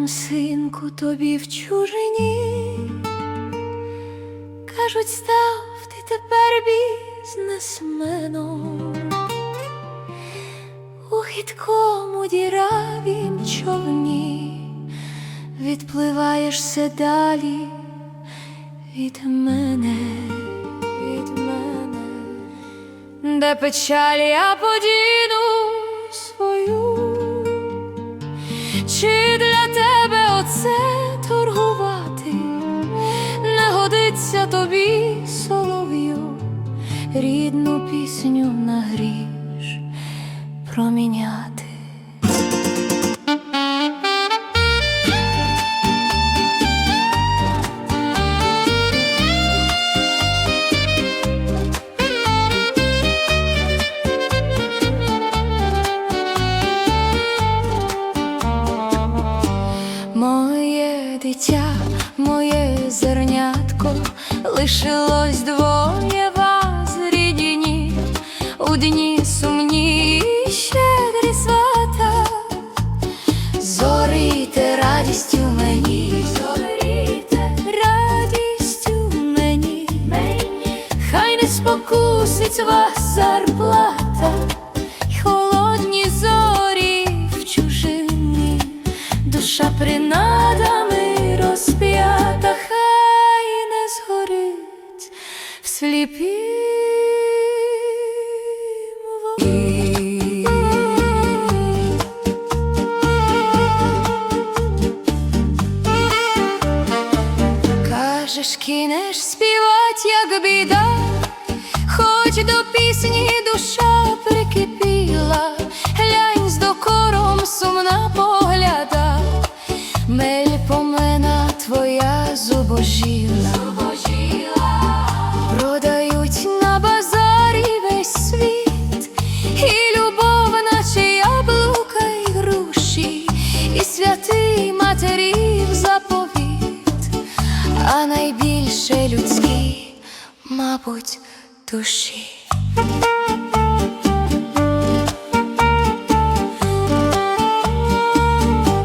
Там, синку, тобі в чужині? Кажуть, став ти тепер бізнесменом у хиткому діравім човні відпливаєш все далі від мене, від мене, де печаль я подіну свою. Чи оце торгувати не годиться тобі солов'ю рідну пісню на гріш проміняти? Моє моє зернятко, лишилось двоє вас рідні, у дні сумні щедрі свата. Зоріте радістю мені, зоріте радістю мені, мені, хай не спокусить вас зарплата, сліпім вогні. Кажеш, кинеш співать, як біда, хоч до пісні матерів заповіт а найбільше людські, мабуть, душі.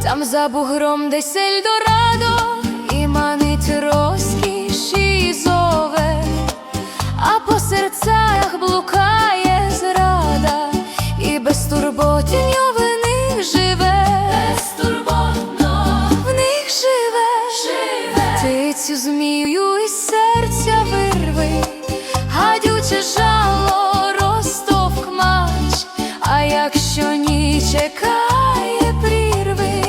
Там за бугром десь Ельдорадо цю змію із серця вирви, гадюче жало розтовкмач, а якщо ні чекає прірви,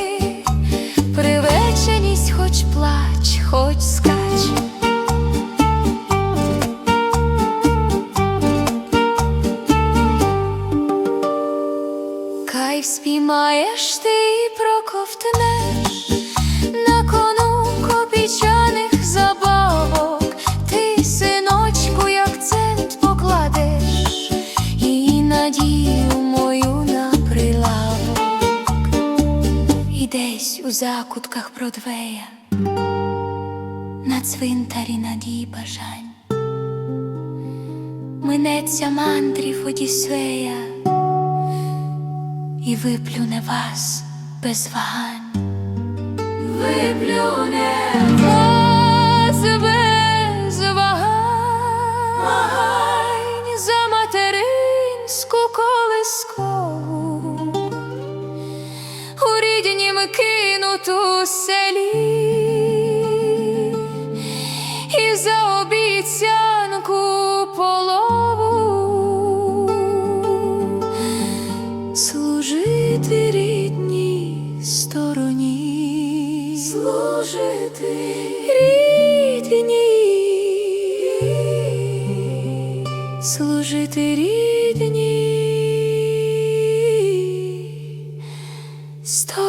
привеченість хоч плач, хоч скач. Кайф спіймаєш і десь у закутках Бродвея, на цвинтарі надій бажань. Минеться мандрів Одіссея і виплюне вас без вагань. Виплюне кинуту селі. І за обіцянку полову служити рідній стороні, служити рідній, служити рідній стороні.